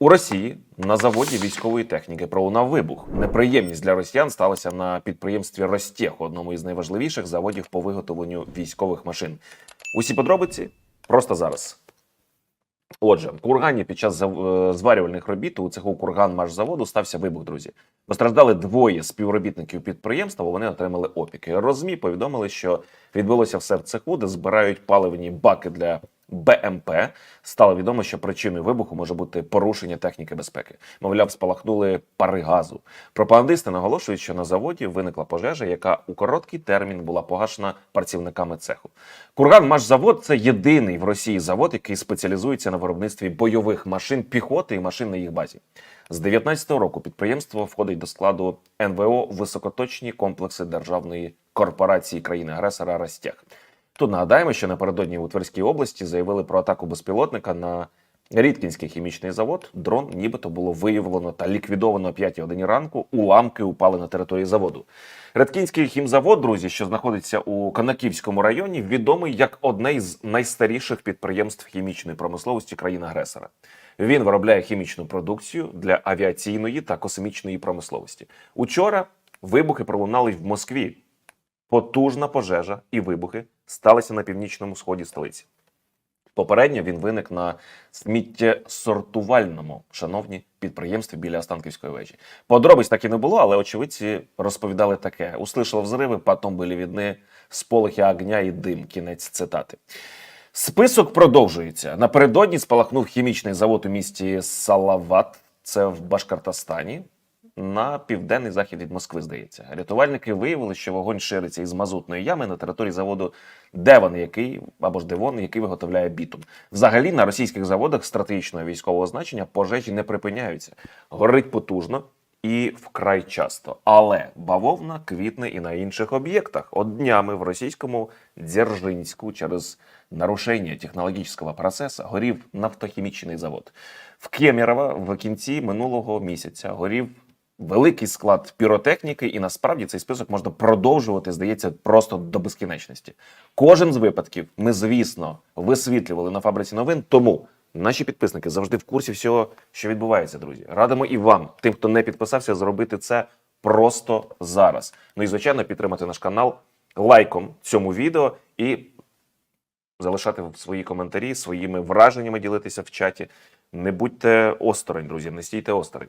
У Росії на заводі військової техніки пролунав вибух. Неприємність для росіян сталася на підприємстві Ростех, одному із найважливіших заводів по виготовленню військових машин. Усі подробиці просто зараз. Отже, в кургані під час е, зварювальних робіт у цеху курганмашзаводу стався вибух, друзі. Постраждали двоє співробітників підприємства, вони отримали опіки. Розмі повідомили, що відбулося все в цеху, де збирають паливні баки для БМП. Стало відомо, що причиною вибуху може бути порушення техніки безпеки. Мовляв, спалахнули пари газу. Пропагандисти наголошують, що на заводі виникла пожежа, яка у короткий термін була погашена працівниками цеху. Курганмашзавод – це єдиний в Росії завод, який спеціалізується на виробництві бойових машин піхоти і машин на їх базі. З 19-го року підприємство входить до складу НВО високоточні комплекси державної корпорації країни-агресора Ростех. Тут нагадаємо, що напередодні у Тверській області заявили про атаку безпілотника на Рідкінський хімічний завод. Дрон нібито було виявлено та ліквідовано о 5 годині ранку. Уламки упали на території заводу. Редкінський хімзавод, друзі, що знаходиться у Канаківському районі, відомий як одне із найстаріших підприємств хімічної промисловості країни-агресора. Він виробляє хімічну продукцію для авіаційної та космічної промисловості. Учора вибухи пролунали в Москві. Потужна пожежа і вибухи сталися на північному сході столиці. Попередньо він виник на сміттєсортувальному, шановні підприємстві біля Останківської вежі. Подробиць так і не було, але очевидці розповідали таке: услышав взриви, потім були видны сполохи огня і дим. Кінець цитати. Список продовжується. Напередодні спалахнув хімічний завод у місті Салават, це в Башкортостані. На південний захід від Москви, здається. Рятувальники виявили, що вогонь шириться із мазутної ями на території заводу Девон, який або ж Девон, який виготовляє бітум. Взагалі на російських заводах стратегічного військового значення пожежі не припиняються. Горить потужно і вкрай часто. Але бавовна квітне і на інших об'єктах. От днями в російському Дзержинську через нарушення технологічного процесу горів нафтохімічний завод. В Кемерово в кінці минулого місяця горів великий склад піротехніки, і насправді цей список можна продовжувати, здається, просто до безкінечності. Кожен з випадків ми, звісно, висвітлювали на фабриці новин. Тому наші підписники завжди в курсі всього, що відбувається, друзі. Радимо і вам, тим, хто не підписався, зробити це просто зараз. Ну і звичайно, підтримати наш канал лайком цьому відео і залишати свої коментарі, своїми враженнями ділитися в чаті. Не будьте осторонь, друзі, не стійте осторонь.